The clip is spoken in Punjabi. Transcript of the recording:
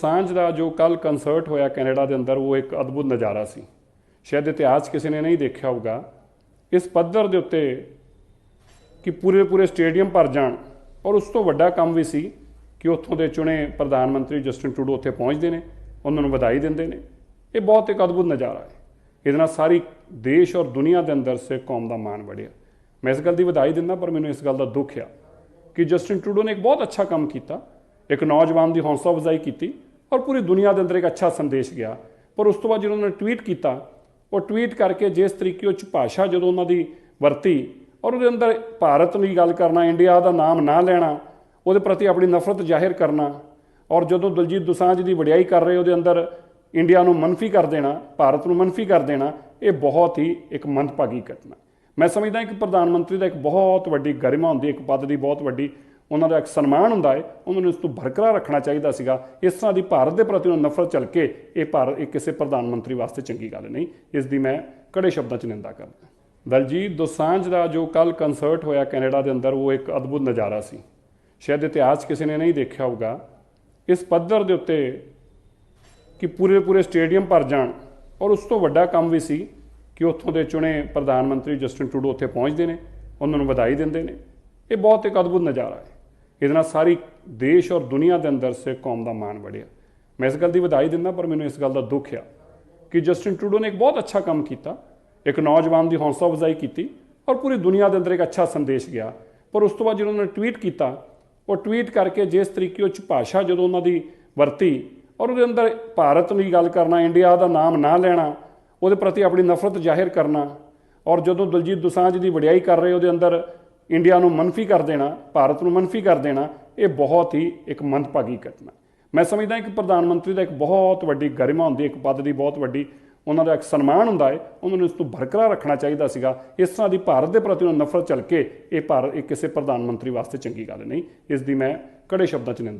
ਸਾਂਝ ਦਾ ਜੋ ਕੱਲ ਕਨਸਰਟ ਹੋਇਆ ਕੈਨੇਡਾ ਦੇ ਅੰਦਰ, ਉਹ ਇੱਕ ਅਦਭੁਤ ਨਜ਼ਾਰਾ ਸੀ। ਸ਼ਾਇਦ ਇਤਿਹਾਸ ਕਿਸੇ ਨੇ ਨਹੀਂ ਦੇਖਿਆ ਹੋਊਗਾ। ਇਸ ਪੱਧਰ ਦੇ ਉੱਤੇ ਕਿ ਪੂਰੇ ਪੂਰੇ ਸਟੇਡੀਅਮ ਭਰ ਜਾਣ, ਔਰ ਉਸ ਤੋਂ ਵੱਡਾ ਕੰਮ ਵੀ ਸੀ ਕਿ ਉੱਥੋਂ ਦੇ ਚੁਣੇ ਪ੍ਰਧਾਨ ਮੰਤਰੀ ਜਸਟਿਨ ਟਰੂਡੋ ਉੱਥੇ ਪਹੁੰਚਦੇ ਨੇ, ਉਹਨਾਂ ਨੂੰ ਵਧਾਈ ਦਿੰਦੇ ਨੇ। ਇਹ ਬਹੁਤ ਇੱਕ ਅਦਭੁਤ ਨਜ਼ਾਰਾ ਹੈ। ਇਹਦੇ ਨਾਲ ਸਾਰੀ ਦੇਸ਼ ਔਰ ਦੁਨੀਆ ਦੇ ਅੰਦਰ ਸਿੱਖ ਕੌਮ ਦਾ ਮਾਣ ਵੜਿਆ। ਮੈਂ ਇਸ ਗੱਲ ਦੀ ਵਧਾਈ ਦਿੰਦਾ, ਪਰ ਮੈਨੂੰ ਇਸ ਗੱਲ ਦਾ ਦੁੱਖ ਆ ਕਿ ਜਸਟਿਨ ਟਰੂਡੋ ਨੇ ਇੱਕ ਬਹੁਤ ਅੱਛਾ ਕੰਮ ਕੀਤਾ। ਇੱਕ ਨੌਜਵਾਨ ਦੀ ਹੌਸਲਾ ਅਫਜ਼ਾਈ ਕੀਤੀ। ਔਰ ਪੂਰੀ ਦੁਨੀਆ ਦੇ ਅੰਦਰ ਇੱਕ ਅੱਛਾ ਸੰਦੇਸ਼ ਗਿਆ। ਪਰ ਉਸ ਤੋਂ ਬਾਅਦ ਜਦੋਂ ਉਹਨਾਂ ਨੇ ਟਵੀਟ ਕੀਤਾ, ਉਹ ਟਵੀਟ ਕਰਕੇ ਜਿਸ ਤਰੀਕੇ ਉਹ ਚ ਭਾਸ਼ਾ ਜਦੋਂ ਉਹਨਾਂ ਦੀ ਵਰਤੀ, ਔਰ ਉਹਦੇ ਅੰਦਰ ਭਾਰਤ ਦੀ ਗੱਲ ਕਰਨਾ, ਇੰਡੀਆ ਦਾ ਨਾਮ ਨਾ ਲੈਣਾ, ਉਹਦੇ ਪ੍ਰਤੀ ਆਪਣੀ ਨਫ਼ਰਤ ਜ਼ਾਹਿਰ ਕਰਨਾ, ਔਰ ਜਦੋਂ ਦਲਜੀਤ ਦੁਸਾਂਝ ਦੀ ਵਡਿਆਈ ਕਰ ਰਹੇ, ਉਹਦੇ ਅੰਦਰ ਇੰਡੀਆ ਨੂੰ ਮੰਨਫੀ ਕਰ ਦੇਣਾ, ਭਾਰਤ ਨੂੰ ਮੰਨਫੀ ਕਰ ਦੇਣਾ, ਇਹ ਬਹੁਤ ਹੀ ਇੱਕ ਮੰਦਭਾਗੀ ਘਟਨਾ। ਮੈਂ ਸਮਝਦਾ ਕਿ ਪ੍ਰਧਾਨ ਮੰਤਰੀ ਦਾ ਇੱਕ ਬਹੁਤ ਵੱਡੀ ਗਰਿਮਾ ਹੁੰਦੀ ਹੈ ਇੱਕ ਪਦ ਦੀ ਬਹੁਤ ਵੱਡੀ ਉਹਨਾਂ ਦਾ ਇੱਕ ਸਨਮਾਨ ਹੁੰਦਾ ਹੈ ਉਹਨਾਂ ਨੂੰ ਇਸ ਤੋਂ ਬਰਕਰਾਰ ਰੱਖਣਾ ਚਾਹੀਦਾ ਸੀਗਾ। ਇਸ ਤਰ੍ਹਾਂ ਦੀ ਭਾਰਤ ਦੇ ਪ੍ਰਤੀ ਉਹਨਾਂ ਨਫ਼ਰਤ ਚੱਲ ਕੇ ਇਹ ਭਾਰਤ, ਇਹ ਕਿਸੇ ਪ੍ਰਧਾਨ ਮੰਤਰੀ ਵਾਸਤੇ ਚੰਗੀ ਗੱਲ ਨਹੀਂ। ਇਸ ਦੀ ਮੈਂ ਕੜੇ ਸ਼ਬਦਾਂ 'ਚ ਨਿੰਦਾ ਕਰਦਾ। ਦਲਜੀਤ ਦੋਸਾਂਝ ਦਾ ਜੋ ਕੱਲ ਕਨਸਰਟ ਹੋਇਆ ਕੈਨੇਡਾ ਦੇ ਅੰਦਰ, ਉਹ ਇੱਕ ਅਦਭੁਤ ਨਜ਼ਾਰਾ ਸੀ। ਸ਼ਾਇਦ ਇਤਿਹਾਸ ਕਿਸੇ ਨੇ ਨਹੀਂ ਦੇਖਿਆ ਹੋਊਗਾ। ਇਸ ਪੱਧਰ ਦੇ ਉੱਤੇ ਕਿ ਪੂਰੇ ਪੂਰੇ ਸਟੇਡੀਅਮ ਭਰ ਜਾਣ, ਔਰ ਉਸ ਤੋਂ ਵੱਡਾ ਕੰਮ ਵੀ ਸੀ ਕਿ ਉੱਥੋਂ ਦੇ ਚੁਣੇ ਪ੍ਰਧਾਨ ਮੰਤਰੀ ਜਸਟਿਨ ਟਰੂਡੋ ਉੱਥੇ ਪਹੁੰਚਦੇ ਨੇ, ਉਹਨਾਂ ਨੂੰ ਵਧਾਈ ਦਿੰਦੇ ਨੇ। ਇਹ ਬਹੁਤ ਇੱਕ ਅਦਭੁਤ ਨਜ਼ਾਰਾ ਹੈ। ਇਹਦੇ ਨਾਲ ਸਾਰੀ ਦੇਸ਼ ਔਰ ਦੁਨੀਆ ਦੇ ਅੰਦਰ ਸਿੱਖ ਕੌਮ ਦਾ ਮਾਣ ਵਧਿਆ ਮੈਂ ਇਸ ਗੱਲ ਦੀ ਵਧਾਈ ਦਿੰਦਾ, ਪਰ ਮੈਨੂੰ ਇਸ ਗੱਲ ਦਾ ਦੁੱਖ ਆ ਕਿ ਜਸਟਿਨ ਟਰੂਡੋ ਨੇ ਇੱਕ ਬਹੁਤ ਅੱਛਾ ਕੰਮ ਕੀਤਾ। ਇੱਕ ਨੌਜਵਾਨ ਦੀ ਹੌਸਲਾ ਅਫਜ਼ਾਈ ਕੀਤੀ ਔਰ ਪੂਰੀ ਦੁਨੀਆ ਦੇ ਅੰਦਰ ਇੱਕ ਅੱਛਾ ਸੰਦੇਸ਼ ਗਿਆ। ਪਰ ਉਸ ਤੋਂ ਬਾਅਦ ਜਦੋਂ ਉਹਨਾਂ ਨੇ ਟਵੀਟ ਕੀਤਾ, ਉਹ ਟਵੀਟ ਕਰਕੇ ਜਿਸ ਤਰੀਕੇ ਉਹ ਚ ਭਾਸ਼ਾ ਜਦੋਂ ਉਹਨਾਂ ਦੀ ਵਰਤੀ ਔਰ ਉਹਦੇ ਅੰਦਰ ਭਾਰਤ ਦੀ ਗੱਲ ਕਰਨਾ, ਇੰਡੀਆ ਦਾ ਨਾਮ ਨਾ ਲੈਣਾ, ਉਹਦੇ ਪ੍ਰਤੀ ਆਪਣੀ ਨਫ਼ਰਤ ਜ਼ਾਹਿਰ ਕਰਨਾ ਔਰ ਜਦੋਂ ਦਲਜੀਤ ਦੁਸਾਂਝ ਦੀ ਵਡਿਆਈ ਕਰ ਰਹੇ, ਉਹਦੇ ਅੰਦਰ ਇੰਡੀਆ ਨੂੰ ਮੰਨਫੀ ਕਰ ਦੇਣਾ, ਭਾਰਤ ਨੂੰ ਮੰਨਫੀ ਕਰ ਦੇਣਾ, ਇਹ ਬਹੁਤ ਹੀ ਇੱਕ ਮੰਦਭਾਗੀ ਘਟਨਾ। ਮੈਂ ਸਮਝਦਾ ਕਿ ਪ੍ਰਧਾਨ ਮੰਤਰੀ ਦਾ ਇੱਕ ਬਹੁਤ ਵੱਡੀ ਗਰਿਮਾ ਹੁੰਦੀ ਹੈ ਇੱਕ ਪਦ ਦੀ ਬਹੁਤ ਵੱਡੀ ਉਹਨਾਂ ਦਾ ਇੱਕ ਸਨਮਾਨ ਹੁੰਦਾ ਹੈ, ਉਹਨਾਂ ਨੂੰ ਇਸ ਤੋਂ ਬਰਕਰਾਰ ਰੱਖਣਾ ਚਾਹੀਦਾ ਸੀਗਾ। ਇਸ ਤਰ੍ਹਾਂ ਦੀ ਭਾਰਤ ਦੇ ਪ੍ਰਤੀ ਉਹਨਾਂ ਨਫ਼ਰਤ ਚੱਲ ਕੇ ਇਹ ਭਾਰਤ, ਇਹ ਕਿਸੇ ਪ੍ਰਧਾਨ ਮੰਤਰੀ ਵਾਸਤੇ ਚੰਗੀ ਗੱਲ ਨਹੀਂ। ਇਸ ਦੀ ਮੈਂ ਕੜੇ ਸ਼ਬਦਾਂ 'ਚ ਨਿੰਦਾ